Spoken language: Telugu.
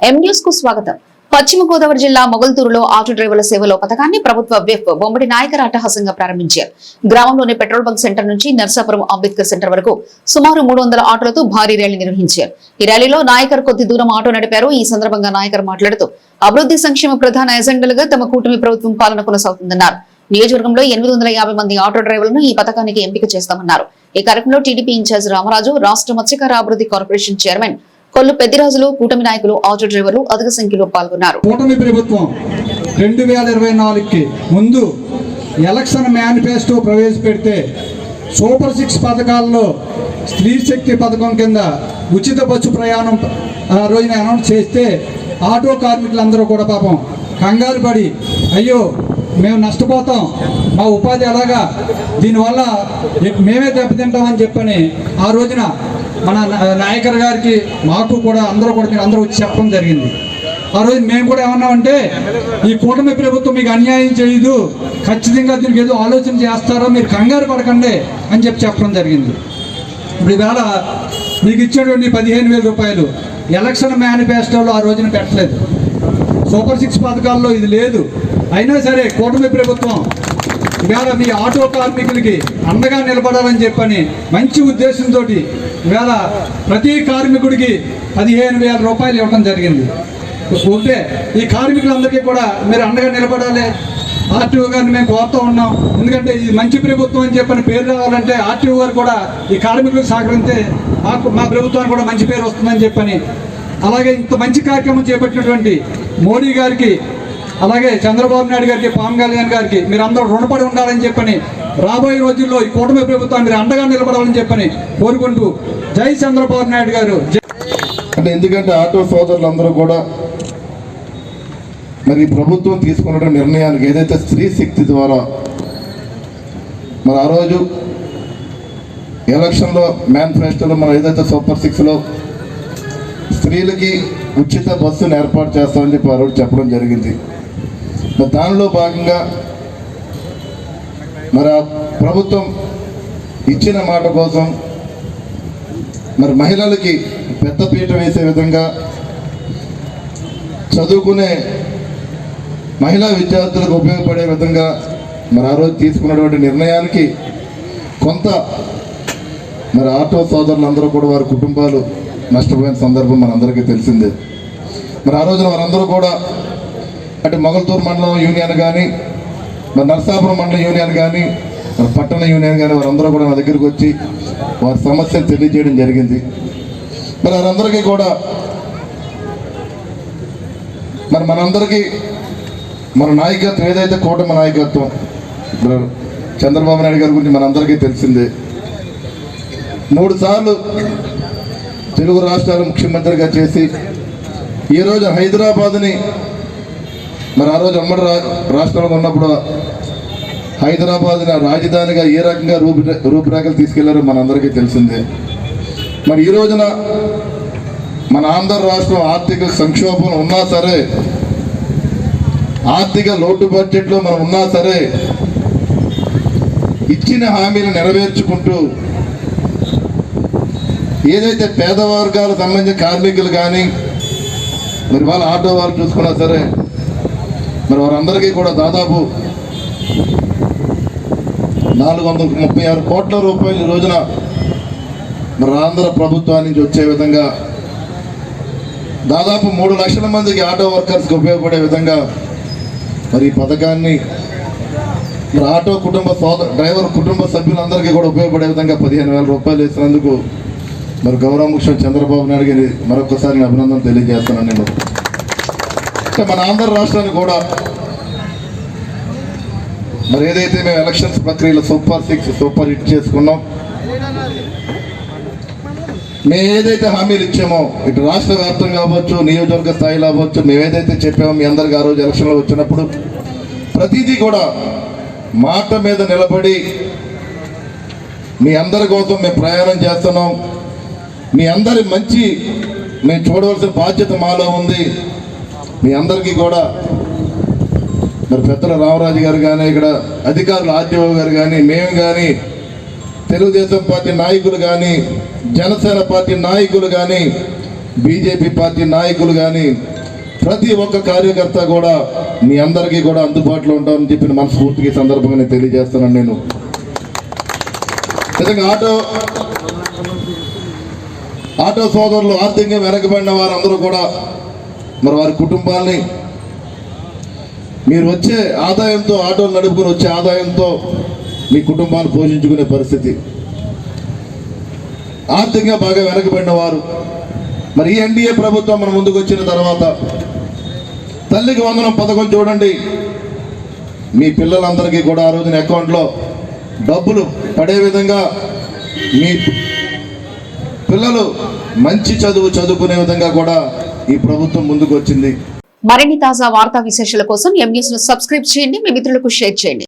కు స్వాగతం. పశ్చిమ గోదావరి జిల్లా మొగల్తూరులో ఆటో డ్రైవర్ల సేవలో పథకాన్ని ప్రభుత్వ విప్ బొమ్మడి నాయకర్ అట్టహాసంగా ప్రారంభించారు. గ్రామంలోని పెట్రోల్ బంక్ సెంటర్ నుంచి నర్సాపురం అంబేద్కర్ సెంటర్ వరకు సుమారు మూడు వందల ఆటోలతో భారీ ర్యాలీ నిర్వహించారు. ఈ ర్యాలీలో నాయకర్ కొద్ది దూరం ఆటో నడిపారు. ఈ సందర్భంగా నాయకర్ మాట్లాడుతూ అభివృద్ధి సంక్షేమ ప్రధాన ఎజెండాలుగా తమ కూటమి ప్రభుత్వం పాలన కొనసాగుతుందన్నారు. నియోజకవర్గంలో ఎనిమిది వందల యాభై మంది ఆటో డ్రైవర్లను ఈ పథకానికి ఎంపిక చేస్తామన్నారు. ఈ కార్యక్రమంలో టీడీపీ ఇన్ఛార్జ్ రామరాజు రాష్ట్ర మత్స్యకార అభివృద్ధి కార్పొరేషన్ చైర్మన్ కొల్లు పెద్దిరాజులు కూటమి నాయకులు ఆటో డ్రైవర్లు అధిక సంఖ్యలో పాల్గొన్నారు. కూటమి ప్రభుత్వం రెండు వేల ఇరవై నాలుగుకి ముందు ఎలక్షన్ మేనిఫెస్టో ప్రవేశపెడితే సూపర్ సిక్స్ పథకాల్లో స్త్రీ శక్తి పథకం కింద ఉచిత బస్సు ప్రయాణం ఆ రోజున అనౌన్స్ చేస్తే ఆటో కార్మికులందరూ కూడా పాపం కంగారు పడి అయ్యో మేము నష్టపోతాం మా ఉపాధి ఎలాగా? దీనివల్ల మేమే దెబ్బతింటామని చెప్పని ఆ రోజున మన నాయకర్ గారికి మాకు కూడా అందరూ కూడా మీరు అందరూ వచ్చి చెప్పడం జరిగింది. ఆ రోజు మేము కూడా ఏమన్నామంటే ఈ కూటమి ప్రభుత్వం మీకు అన్యాయం చేయదు ఖచ్చితంగా దీనికి ఏదో ఆలోచన చేస్తారో మీరు కంగారు పడకండి అని చెప్పి చెప్పడం జరిగింది. ఇప్పుడు ఈవేళ మీకు ఇచ్చినటువంటి పదిహేను వేల రూపాయలు ఎలక్షన్ మేనిఫెస్టోలో ఆ రోజున పెట్టలేదు. సూపర్ సిక్స్ పథకాల్లో ఇది లేదు. అయినా సరే కూటమి ప్రభుత్వం ఇవాళ మీ ఆటో కార్మికులకి అండగా నిలబడాలని చెప్పని మంచి ఉద్దేశంతో వేల ప్రతి కార్మికుడికి పదిహేను వేల రూపాయలు ఇవ్వడం జరిగింది. ఉంటే ఈ కార్మికులందరికీ కూడా మీరు అండగా నిలబడాలి. ఆర్టీఓ గారిని మేము కోరుతూ ఉన్నాం. ఎందుకంటే ఇది మంచి ప్రభుత్వం అని చెప్పని పేరు రావాలంటే ఆర్టీఓ గారు కూడా ఈ కార్మికులకు సహకరిస్తే మాకు మా ప్రభుత్వానికి కూడా మంచి పేరు వస్తుందని చెప్పని అలాగే ఇంత మంచి కార్యక్రమం చేపట్టినటువంటి మోడీ గారికి అలాగే చంద్రబాబు నాయుడు గారికి పవన్ కళ్యాణ్ గారికి మీరు అందరూ రుణపడి ఉండాలని చెప్పని రాబోయే రోజుల్లో ఈ కూటమి ప్రభుత్వం మీరు అండగా నిలబడాలని చెప్పని కోరుకుంటూ జై చంద్రబాబు నాయుడు గారు. జై అంటే ఎందుకంటే ఆటో సోదరులందరూ కూడా మరి ప్రభుత్వం తీసుకున్న నిర్ణయానికి ఏదైతే స్త్రీ శక్తి ద్వారా మరి ఆ రోజు ఎలక్షన్లో మేనిఫెస్టోలో మనం ఏదైతే సూపర్ సిక్స్లో స్త్రీలకి ఉచిత బస్సును ఏర్పాటు చేస్తామని చెప్పి ఆ రోజు చెప్పడం జరిగింది. దానిలో భాగంగా మరి ప్రభుత్వం ఇచ్చిన మాట కోసం మరి మహిళలకి పెద్దపీట వేసే విధంగా చదువుకునే మహిళా విద్యార్థులకు ఉపయోగపడే విధంగా మరి ఆ రోజు తీసుకున్నటువంటి నిర్ణయానికి కొంత మరి ఆటో సోదరులందరూ కూడా వారి కుటుంబాలు నష్టపోయిన సందర్భం మనందరికీ తెలిసిందే. మరి ఆ రోజున వారందరూ కూడా అంటే మొగల్తూరు మండలం యూనియన్ కానీ నరసాపురం మండల యూనియన్ కానీ మరి పట్టణ యూనియన్ కానీ వారందరూ కూడా నా దగ్గరికి వచ్చి వారి సమస్యలు తెలియజేయడం జరిగింది. మరి వారందరికీ కూడా మరి మనందరికీ మన నాయకత్వం ఏదైతే కూటమి నాయకత్వం చంద్రబాబు నాయుడు గారి గురించి మనందరికీ తెలిసిందే. మూడు సార్లు తెలుగు రాష్ట్రాల ముఖ్యమంత్రిగా చేసి ఈరోజు హైదరాబాద్ని మరి ఆ రోజు ఉమ్మడి రా రాష్ట్రంలో ఉన్నప్పుడు హైదరాబాద్ రాజధానిగా ఏ రకంగా రూపు రూపురేఖలు తీసుకెళ్ళారో మనందరికీ తెలిసిందే. మరి ఈ రోజున మన ఆంధ్ర రాష్ట్రం ఆర్థిక సంక్షోభం ఉన్నా సరే ఆర్థిక లోటు బడ్జెట్లో మనం ఉన్నా సరే ఇచ్చిన హామీలు నెరవేర్చుకుంటూ ఏదైతే పేదవర్గాలకు సంబంధించిన కార్మికులు కానీ మరి వాళ్ళ ఆటో వాళ్ళు చూసుకున్నా సరే మరి వారందరికీ కూడా దాదాపు నాలుగు వందల ముప్పై ఆరు కోట్ల రూపాయలు ఈ రోజున మరి ఆంధ్ర ప్రభుత్వానికి వచ్చే విధంగా దాదాపు మూడు లక్షల మందికి ఆటో వర్కర్స్కి ఉపయోగపడే విధంగా మరి ఈ పథకాన్ని మరి ఆటో కుటుంబ సోద డ్రైవర్ కుటుంబ సభ్యులందరికీ కూడా ఉపయోగపడే విధంగా పదిహేను వేల రూపాయలు వేసినందుకు మరి గౌరవ ముఖ్యమంత్రి చంద్రబాబు నాయుడు గారి మరొకసారి అభినందన తెలియజేస్తున్నాను నేను అంటే మన ఆంధ్ర రాష్ట్రానికి కూడా మరి ఏదైతే మేము ఎలక్షన్స్ ప్రక్రియలో సూపర్ సిక్స్ సూపర్ హిట్ చేసుకున్నాం మేము ఏదైతే హామీలు ఇచ్చామో ఇటు రాష్ట్ర వ్యాప్తంగా అవ్వచ్చు నియోజకవర్గ స్థాయిలో అవ్వచ్చు మేము ఏదైతే చెప్పామో మీ అందరికి ఆ రోజు ఎలక్షన్లో వచ్చినప్పుడు ప్రతిదీ కూడా మాట మీద నిలబడి మీ అందరి కోసం మేము ప్రయాణం చేస్తున్నాం. మీ అందరి మంచి మేము చూడవలసిన బాధ్యత మాలో ఉంది. మీ అందరికీ కూడా మరి పెద్దల రామరాజు గారు కానీ ఇక్కడ అధికారులు ఆర్టీఓ గారు కానీ మేము కానీ తెలుగుదేశం పార్టీ నాయకులు కానీ జనసేన పార్టీ నాయకులు కానీ బీజేపీ పార్టీ నాయకులు కానీ ప్రతి ఒక్క కార్యకర్త కూడా మీ అందరికీ కూడా అందుబాటులో ఉంటామని చెప్పిన మనస్ఫూర్తికి సందర్భంగా నేను తెలియజేస్తున్నాను నేను. నిజంగా ఆటో ఆటో సోదరులు ఆర్థికంగా వెనకబడిన వారందరూ కూడా మరి వారి కుటుంబాల్ని మీరు వచ్చే ఆదాయంతో ఆటోలు నడుపుకుని వచ్చే ఆదాయంతో మీ కుటుంబాన్ని పోషించుకునే పరిస్థితి. ఆర్థికంగా బాగా వెనకబడిన వారు. మరి ఈ ఎన్డీఏ ప్రభుత్వం మన ముందుకు వచ్చిన తర్వాత తల్లికి వందనం పథకం చూడండి. మీ పిల్లలందరికీ కూడా ఆ రోజున అకౌంట్లో డబ్బులు పడే విధంగా మీ పిల్లలు మంచి చదువు చదువుకునే విధంగా కూడా ఈ ప్రభుత్వం ముందుకు వచ్చింది. మరిన్ని తాజా వార్తా విశేషాల కోసం ఎం ను సబ్స్క్రైబ్ చేయండి. మీ మిత్రులకు షేర్ చేయండి.